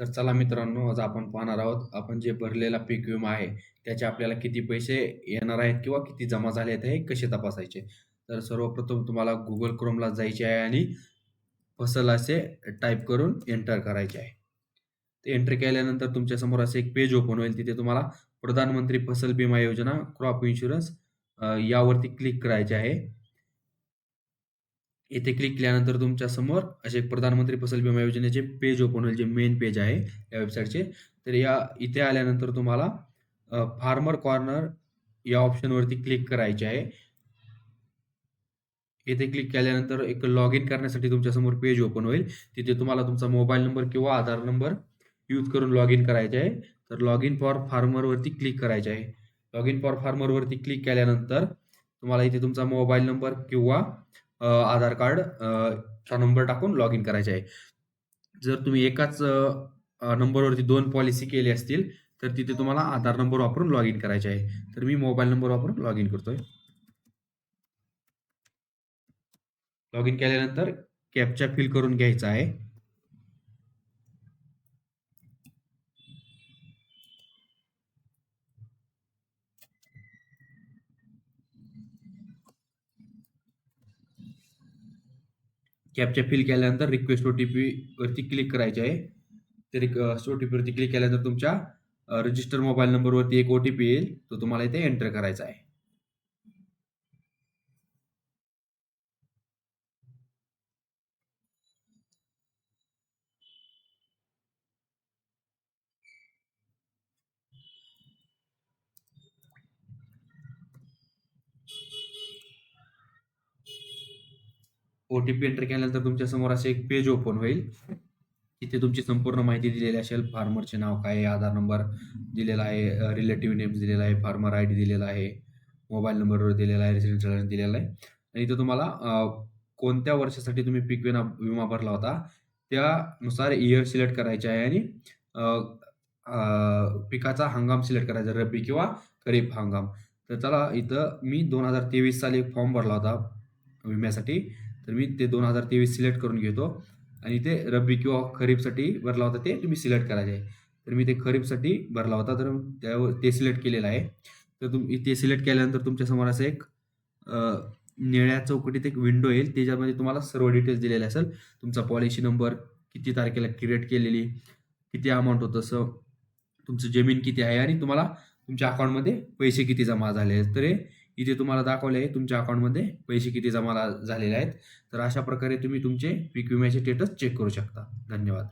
तर चला मित्रांनो आज आपण पाहणार आहोत आपण जे भरलेला पीक विमा आहे त्याचे आपल्याला किती पैसे येणार आहेत किंवा किती जमा झाले आहेत हे कसे तपासायचे? तर सर्वप्रथम तुम्हाला गुगल क्रोमला जायचे आहे आणि फसल असे टाईप करून एंटर करायचे आहे. ते एंटर केल्यानंतर तुमच्यासमोर असे एक पेज ओपन होईल तिथे तुम्हाला प्रधानमंत्री फसल विमा योजना क्रॉप इन्शुरन्स यावरती क्लिक करायचे आहे. येथे क्लिक केल्यानंतर तुमच्यासमोर असे प्रधानमंत्री फसल विमा योजनेचे पेज ओपन होईल जे मेन पेज आहे या वेबसाईटचे तर या इथे आल्यानंतर तुम्हाला फार्मर कॉर्नर या ऑप्शनवरती क्लिक करायचे आहे. येथे क्लिक केल्यानंतर एक लॉग इन करण्यासाठी तुमच्यासमोर पेज ओपन होईल. तिथे तुम्हाला तुमचा मोबाईल नंबर किंवा आधार नंबर यूज करून लॉग इन करायचे आहे. तर लॉग इन फॉर फार्मरवरती क्लिक करायचे आहे. लॉग इन फॉर फार्मरवरती क्लिक केल्यानंतर तुम्हाला इथे तुमचा मोबाईल नंबर किंवा आधार कार्ड चा नंबर टाकून लॉग इन करायचे आहे. जर तुम्ही एकाच नंबरवरती दोन पॉलिसी केली असतील तर तिथे तुम्हाला आधार नंबर वापरून लॉग इन करायचे आहे. तर मी मोबाईल नंबर वापरून लॉग इन करतोय. लॉग इन केल्यानंतर कॅपचा फिल करून घ्यायचा आहे. कॅपचा फिल केल्यानंतर रिक्वेस्ट ओ टी पीवरती क्लिक करायचे आहे. ते रिक्वेस्ट ओ टी पीवरती क्लिक केल्यानंतर तुमच्या रजिस्टर मोबाईल नंबरवरती एक ओ टी पी येईल. तो तुम्हाला इथे एंटर करायचा आहे. ओ टी पी एंटर केल्यानंतर तुमच्यासमोर असे एक पेज ओपन होईल. तिथे तुमची संपूर्ण माहिती दिलेली असेल. फार्मरचे नाव काय आहे आधार नंबर दिलेला आहे रिलेटिव्ह नेम्स दिलेला आहे फार्मर आय डी दिलेला आहे मोबाईल नंबर दिलेला आहे रेसिडेन्शियल दिलेला आहे. आणि इथं तुम्हाला कोणत्या वर्षासाठी तुम्ही पीक विमा विमा भरला होता त्यानुसार इयर सिलेक्ट करायचे आहे आणि पिकाचा हंगाम सिलेक्ट करायचा रब्बी किंवा खरीप हंगाम. तर चला इथं मी दोन हजार तेवीस साली एक फॉर्म भरला होता विम्यासाठी. तर मी ते दोन हजार तेवीस सिलेक्ट करून घेतो. आणि ते रब्बी किंवा खरीपसाठी भरला होता ते तुम्ही सिलेक्ट करायचे. आहे तर मी ते खरीपसाठी भरला होता तर त्यावर ते सिलेक्ट केलेलं आहे. तर तुम्ही ते सिलेक्ट केल्यानंतर तुमच्यासमोर असं एक निळ्या चौकटीत एक विंडो येईल. त्याच्यामध्ये तुम्हाला सर्व डिटेल्स दिलेले असेल. तुमचा पॉलिसी नंबर किती तारखेला क्रिएट केलेली किती अमाऊंट होतं असं तुमचं जमीन किती आहे आणि तुम्हाला तुमच्या अकाउंटमध्ये पैसे किती जमा झाले तर हे इथे तुम्हाला दाखवले आहे तुमच्या अकाउंटमध्ये पैसे किती जमा झालेले आहेत. तर अशा प्रकारे तुम्ही तुमचे पीक विम्याचे स्टेटस चेक करू शकता. धन्यवाद.